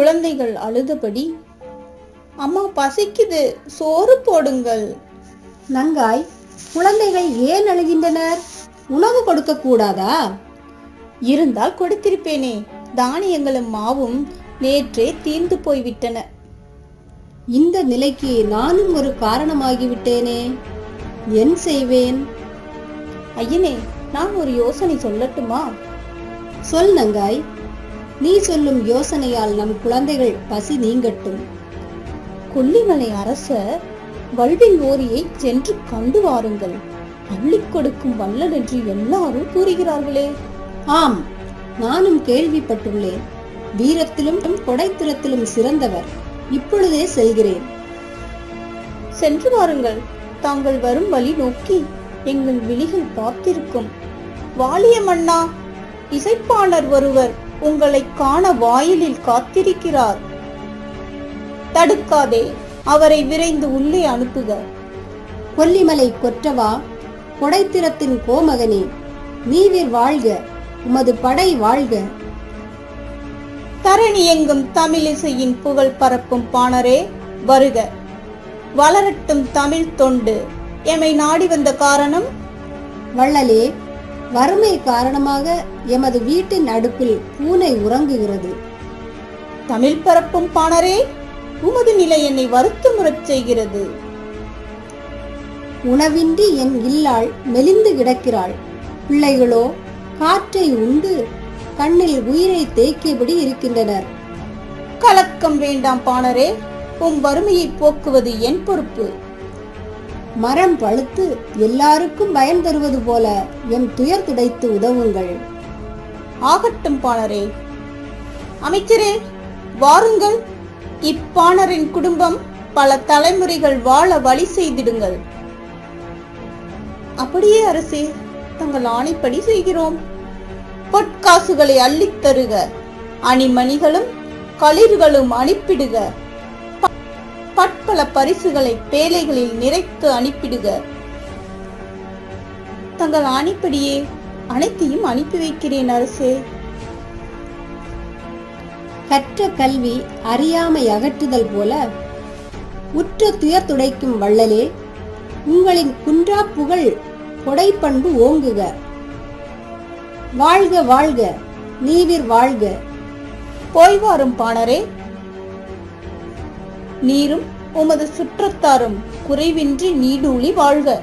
குழந்தைகள் அழுதபடி அம்மா பசிக்குது சோறு போடுங்கள். நங்காய் குழந்தைகள் ஏன் அழுகின்றனர்? உணவு கொடுக்க கூடாதா? இருந்தால் கொடுத்திருப்பேனே. தானியங்களும் மாவும் நேற்றே தீர்ந்து போய்விட்டன. இந்த நிலைக்கு நானும் ஒரு காரணமாகிவிட்டேனே. என் செய்வேன். ஐயனே நான் ஒரு யோசனை சொல்லட்டுமா? சொல் நங்காய். நீ சொல்லும் யோசனையால் நம் குழந்தைகள் பசி நீங்கட்டும். கொல்லிமலை அரசர் வல்வில் ஓரியை சென்று கண்டு வாருங்கள். அள்ளிக் கொடுக்கும் வல்லன் என்று எல்லாரும் கூறுகிறார்களே. ஆம் நானும் கேள்விப்பட்டுள்ளேன். வீரத்திலும் கொடைத்திரத்திலும் சிறந்தவர். இப்பொழுதே செல்கிறேன். சென்று வாருங்கள். தாங்கள் வரும் வழி நோக்கி எங்கள் விழிகள் பார்த்திருக்கும். வாலிய மன்னா இசைப்பாளர் ஒருவர் உங்களை காண வாயிலில் காத்திருக்கிறார். தடுக்காதே அவரை விரைந்து உள்ளே அனுப்புக. கொல்லிமலை கொற்றவா கொடைத்திறத்தின் கோமகனே நீவிர் வாழ்க உமது படை வாழ்க. தரணி எங்கும் தமிழிசையின் புகழ் பரப்பும் பாணரே வருக. வளரட்டும் தமிழ் தொண்டு எமை நாடி வந்த காரணம்? வள்ளலே வறுமை காரணமாக எமது வீட்டின் அடுப்பில் பூனை உறங்குகிறது. தமிழ் பரப்பும் பாணரே உமது நிலை என்னை வருத்தமுறச் செய்கிறது. உணவின்றி என் இல்லாள் மெலிந்து கிடக்கிறாள். பிள்ளைகளோ காற்றை உண்டு கண்ணில் உயிரை தேக்கியபடி இருக்கின்றனர். கலக்கம் வேண்டாம் பாணரே உம் வறுமையை போக்குவது என் பொறுப்பு. மரம் பழுத்து எல்லாருக்கும் பயன் தருவது போல எம் துயர் துடைத்து உதவுங்கள். ஆகட்டும் பாணரே. அமைச்சரே வாருங்கள். இப்பாணரின் குடும்பம் பல தலைமுறைகள் வாழ வழி செய்திடுங்கள். அப்படியே அரசே தங்கள் ஆணைப்படி செய்கிறோம். பொற்காசுகளை அள்ளித் தருக. அணிமணிகளும் களிர்களும் அனுப்பிடுக. பற்பல பரிசுகளை பேலைகளில் நிறைத்து அனுப்பிடுக. தங்கள் ஆணைப்படியே அனைத்தையும் அனுப்பி வைக்கிறேன் அரசே. கற்ற கல்வி அறியாமை அகற்றுதல் போல உற்ற துயர் துடைக்கும் வள்ளலே உங்களின் குன்றா புகழ் கொடைப்பண்பு ஓங்குக. வாழ்க வாழ்க நீவிர் வாழ்க. போய் வாரும் பாணரே. நீரும் உமது சுற்றத்தாரும் குறைவின்றி நீடூழி வாழ்க.